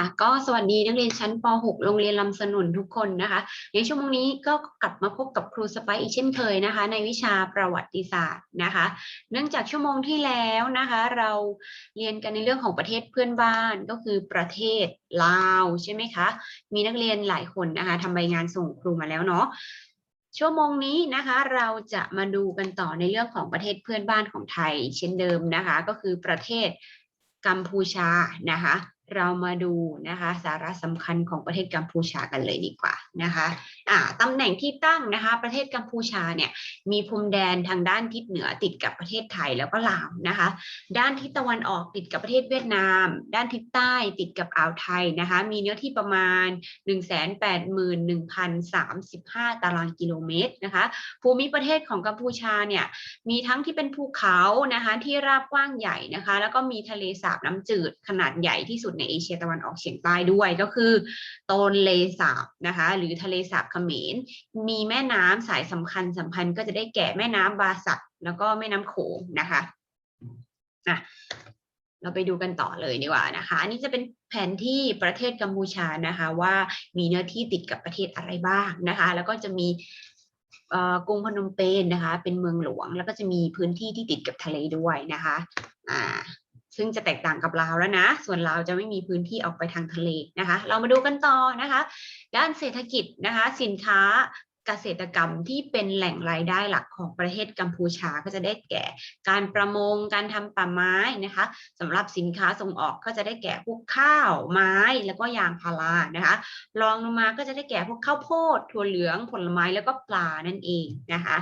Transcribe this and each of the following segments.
ค่ะก็สวัสดีนักเรียนชั้นป .6 โรงเรียนลำสนุนทุกคนนะคะ ในชั่วโมงนี้ก็กลับมาพบกับครูสไปซ์อีกเช่นเคยนะคะ ในวิชาประวัติศาสตร์นะคะ เนื่องจากชั่วโมงที่แล้วนะคะ เราเรียนกันในเรื่องของประเทศเพื่อนบ้านก็คือประเทศลาวใช่ไหมคะ มีนักเรียนหลายคนนะคะทำใบงานส่งครูมาแล้วเนาะชั่วโมงนี้นะคะเราจะมาดูกันต่อในเรื่องของประเทศเพื่อนบ้านของไทยเช่นเดิมนะคะ ก็คือประเทศกัมพูชานะคะ เรามาดูนะคะ สาระสำคัญของประเทศกัมพูชากันเลยดีกว่านะคะ ตำแหน่งที่ตั้งนะคะ ประเทศกัมพูชาเนี่ยมีพรมแดนทางด้านทิศเหนือติดกับประเทศไทยแล้วก็ลาวนะคะ ด้านทิศตะวันออกติดกับประเทศเวียดนาม ด้านทิศใต้ติดกับอ่าวไทยนะคะ มีเนื้อที่ประมาณ 181,035 ตารางกิโลเมตรนะคะ ภูมิประเทศของกัมพูชาเนี่ยมีทั้งที่เป็นภูเขานะคะที่ราบกว้างใหญ่นะคะ แล้วก็มีทะเลสาบน้ำจืดขนาดใหญ่ที่สุดในเอเชียตะวันออกเฉียงใต้ด้วยก็คือโตนเลสาบนะคะ หรือทะเลสาบมร มีแม่น้ำสายสำคัญสำคัญก็จะได้แก่แม่น้ำบาสักแล้วก็แม่น้ำโขงนะคะอะเราไปดูกันต่อเลยดีกว่านะคะ อันนี้จะเป็นแผนที่ประเทศกัมพูชานะคะ ว่ามีเนื้อที่ติดกับประเทศอะไรบ้างนะคะ แล้วก็จะมีกรุงพนมเปญนะคะ เป็นเมืองหลวง แล้วก็จะมีพื้นที่ที่ติดกับทะเลด้วยนะคะ อ่า ซึ่งจะแตกต่างกับลาวแล้วนะ ส่วนลาวจะไม่มีพื้นที่ออกไปทางทะเลนะคะ เรามาดูกันต่อนะคะ ด้านเศรษฐกิจนะคะ สินค้าเกษตรกรรมที่เป็นแหล่งรายได้หลักของประเทศกัมพูชาก็จะได้แก่ การประมง การทำป่าไม้นะคะสำหรับสินค้าส่งออกก็จะได้แก่พวกข้าวไม้แล้วก็ยางพารานะคะรองลงมาก็จะได้แก่พวกข้าวโพดถั่วเหลืองผลไม้แล้วก็ปลานั่นเองนะคะ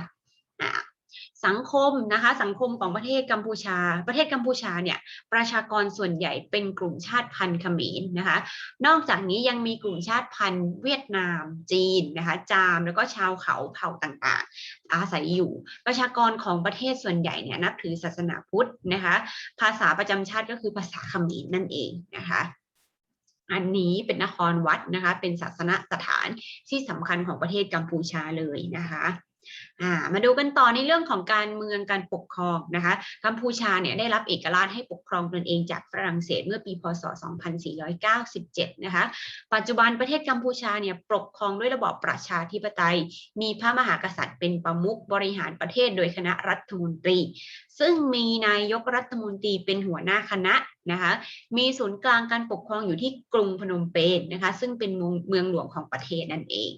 สังคมนะคะสังคมของประเทศกัมพูชา ประเทศกัมพูชาเนี่ยประชากรส่วนใหญ่เป็นกลุ่มชาติพันธุ์เขมรนะคะนอกจากนี้ยังมีกลุ่มชาติพันธุ์เวียดนาม จีนนะคะจามแล้วก็ชาวเขาเผ่าต่างๆ อาศัยอยู่ ประชากรของประเทศส่วนใหญ่เนี่ยนับถือศาสนาพุทธนะคะภาษาประจำชาติก็คือภาษาเขมรนั่นเองนะคะอันนี้เป็นนครวัดนะคะ เป็นศาสนสถานที่สำคัญของประเทศกัมพูชาเลยนะคะ มาดูกันต่อในเรื่องของการเมืองการปกครองนะคะกัมพูชาเนี่ยได้รับเอกราชให้ปกครองตนเองจากฝรั่งเศสเมื่อปีพศ 2497 นะคะ ปัจจุบันประเทศกัมพูชาเนี่ยปกครองด้วยระบอบประชาธิปไตย มีพระมหากษัตริย์เป็นประมุขบริหารประเทศโดยคณะรัฐมนตรี ซึ่งมีนายกรัฐมนตรีเป็นหัวหน้าคณะนะคะมีศูนย์กลางการปกครองอยู่ที่กรุงพนมเปญนะคะ ซึ่งเป็นเมืองหลวงของประเทศนั่นเอง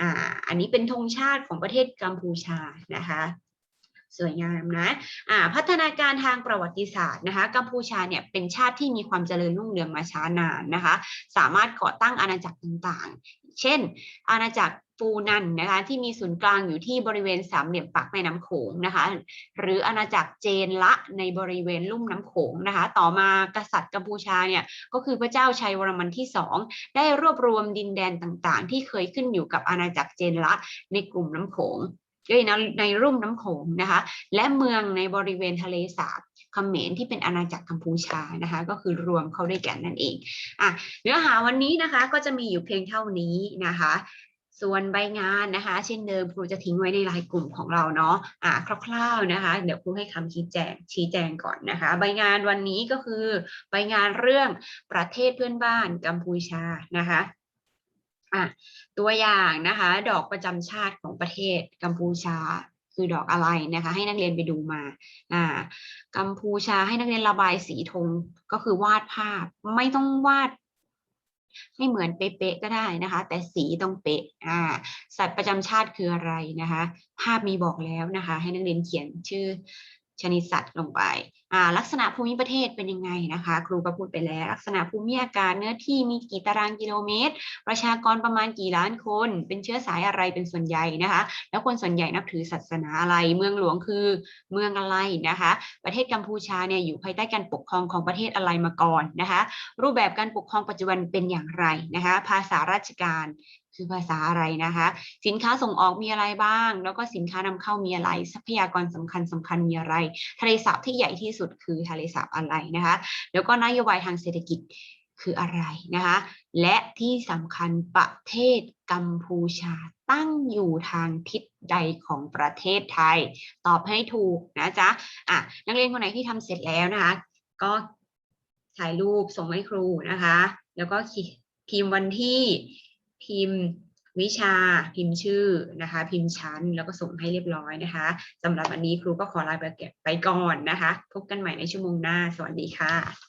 อ่าอันนี้เป็นธงชาติของประเทศกัมพูชานะคะสวยงามนะะพัฒนาการทางประวัติศาสตร์นะคะ กัมพูชาเนี่ยเป็นชาติที่มีความเจริญรุ่งเรืองมาช้านานนะคะ สามารถก่อตั้งอาณาจักรต่างๆ เช่น อาณาจักร ปูนันนะคะที่มีศูนย์กลางอยู่ที่บริเวณสามเหลี่ยมปากแม่น้ำโขงนะคะ หรืออาณาจักรเจนละในบริเวณลุ่มน้ำโขงนะคะ ต่อมากษัตริย์กัมพูชาเนี่ยก็คือพระเจ้าชัยวรมันที่สองได้รวบรวมดินแดนต่างๆ ที่เคยขึ้นอยู่กับอาณาจักรเจนละในกลุ่มน้ำโขงเอ้ยในในรุ่มน้ำโขงนะคะ และเมืองในบริเวณทะเลสาบเขมรที่เป็นอาณาจักรกัมพูชานะคะ ก็คือรวมเข้าด้วยกันนั่นเองอะเนื้อหาวันนี้นะคะก็จะมีอยู่เพียงเท่านี้นะคะ ส่วนใบงานนะคะ เช่นเดิมครูจะทิ้งไว้ในไลน์กลุ่มของเราเนาะอ่าคร่าวๆนะคะ เดี๋ยวครูให้คำชี้แจงชี้แจงก่อนนะคะ ใบงานวันนี้ก็คือ ใบงานเรื่องประเทศเพื่อนบ้านกัมพูชานะคะอะตัวอย่างนะคะ ดอกประจำชาติของประเทศกัมพูชาคือดอกอะไรนะคะ ให้นักเรียนไปดูมาอ่ากัมพูชาให้นักเรียนระบายสีธงก็คือวาดภาพ ไม่ต้องวาด ให้เหมือนเป๊ะๆก็ได้นะคะ แต่สีต้องเป๊ะอ่าสัตว์ประจำชาติคืออะไรนะคะ ภาพมีบอกแล้วนะคะ ให้นักเรียนเขียนชื่อ ชนิดสัตว์ลงไปอ่าลักษณะภูมิประเทศเป็นยังไงนะคะ ครูก็พูดไปแล้ว ลักษณะภูมิอากาศเนื้อที่มีกี่ตารางกิโลเมตร ประชากรประมาณกี่ล้านคน เป็นเชื้อสายอะไรเป็นส่วนใหญ่นะคะ แล้วคนส่วนใหญ่นับถือศาสนาอะไร เมืองหลวงคือเมืองอะไรนะคะ ประเทศกัมพูชาเนี่ยอยู่ภายใต้การปกครองของประเทศอะไรมาก่อนนะคะ รูปแบบการปกครองปัจจุบันเป็นอย่างไรนะคะ ภาษาราชการ คือภาษาอะไรนะคะ สินค้าส่งออกมีอะไรบ้าง แล้วก็สินค้านำเข้ามีอะไร ทรัพยากรสำคัญสำคัญมีอะไร ทะเลสาบที่ใหญ่ที่สุดคือทะเลสาบอะไรนะคะ แล้วก็นโยบายทางเศรษฐกิจคืออะไรนะคะ และที่สำคัญประเทศกัมพูชาตั้งอยู่ทางทิศใดของประเทศไทย ตอบให้ถูกนะจ๊ะอะนักเรียนคนไหนที่ทำเสร็จแล้วนะคะ ก็ถ่ายรูปส่งให้ครูนะคะ แล้วก็พิมพ์วันที่ พิมพ์วิชาพิมพ์ชื่อนะคะ พิมพ์ชั้นแล้วก็ส่งให้เรียบร้อยนะคะสำหรับวันนี้ครูก็ขอลาไปก่อนนะคะ พบกันใหม่ในชั่วโมงหน้า สวัสดีค่ะ